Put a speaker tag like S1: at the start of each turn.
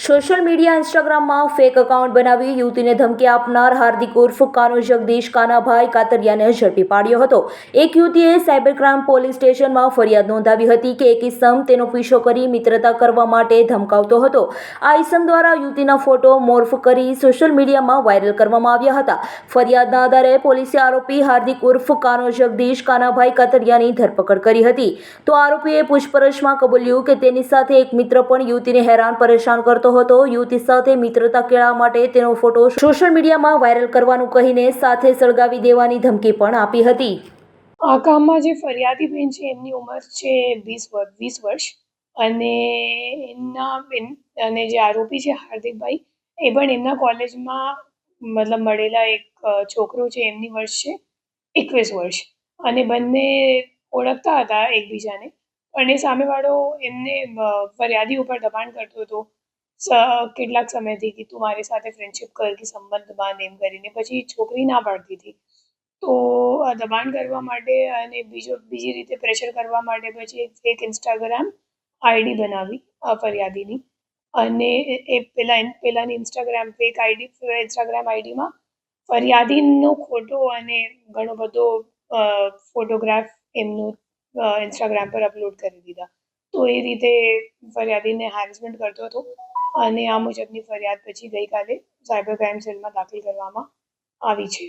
S1: Social media ઇન્સ્ટાગ્રામમાં fake account બનાવી યુવતીને ધમકી આપનાર હાર્દિક ઉર્ફ કાનો જગદીશ કાનાભાઈ કાતરિયાને ઝડપી પાડ્યો હતો. એક યુવતીએ સાયબર ક્રાઇમ પોલીસ સ્ટેશનમાં ફરિયાદ નોંધાવી હતી કે એક ઇસમ તેનો પીછો કરી મિત્રતા કરવા માટે ધમકાવતો હતો. આ ઇસમ દ્વારા યુવતીના ફોટો મોર્ફ કરી સોશિયલ મીડિયામાં વાયરલ કરવામાં આવ્યા હતા. ફરિયાદના આધારે પોલીસે આરોપી હાર્દિક ઉર્ફ કાનો જગદીશ કાનાભાઈ કાતરિયાની ધરપકડ કરી હતી. તો આરોપીએ પૂછપરછમાં કબૂલ્યું કે તેની સાથે એક મિત્ર પણ યુવતીને હેરાન પરેશાન કરતો હતો યુવતી સાથે મિત્રતા કેળવવા માટે તેનો ફોટો સોશિયલ મીડિયામાં વાયરલ કરવાનું કહીને સાથે સળગાવી દેવાની ધમકી પણ આપી હતી.
S2: આ કામમાં જે ફરિયાદી બેન છે, એમની ઉંમર છે વીસ વર્ષ વીસ વર્ષ. અને એમના બેન અને જે આરોપી છે, હાર્દિકભાઈ, એ પણ એમના કોલેજમાં મતલબ મળેલા એક છોકરો છે, એમની વર્ષ છે, એકવીસ વર્ષ. અને બંને ઓળખતા હતા એકબીજાને. પણ એ સામેવાળો એમને ફરિયાદી ઉપર દબાણ કરતો હતો. કેટલાક સમયથી કે તું મારી સાથે ફ્રેન્ડશિપ કર કે સંબંધ બાંધ એમ કરીને પછી છોકરી ના પાડતી હતી. તો દબાણ કરવા માટે અને બીજો, બીજી રીતે પ્રેશર કરવા માટે પછી એક ઇન્સ્ટાગ્રામ આઈડી બનાવી ફરિયાદીની. અને એ પેલા, પેલાની ઇન્સ્ટાગ્રામ ફેક આઈડી ઇન્સ્ટાગ્રામ આઈડીમાં ફરિયાદીનો ખોટો અને ઘણો બધો ફોટોગ્રાફ એમનું ઇન્સ્ટાગ્રામ પર અપલોડ કરી દીધા. તો એ રીતે ફરિયાદીને હેરેસમેન્ટ કરતો હતો. અને આ મુજબની ફરિયાદ પછી ગઈકાલે સાયબર ક્રાઇમ સેલમાં દાખલ કરવામાં આવી છે.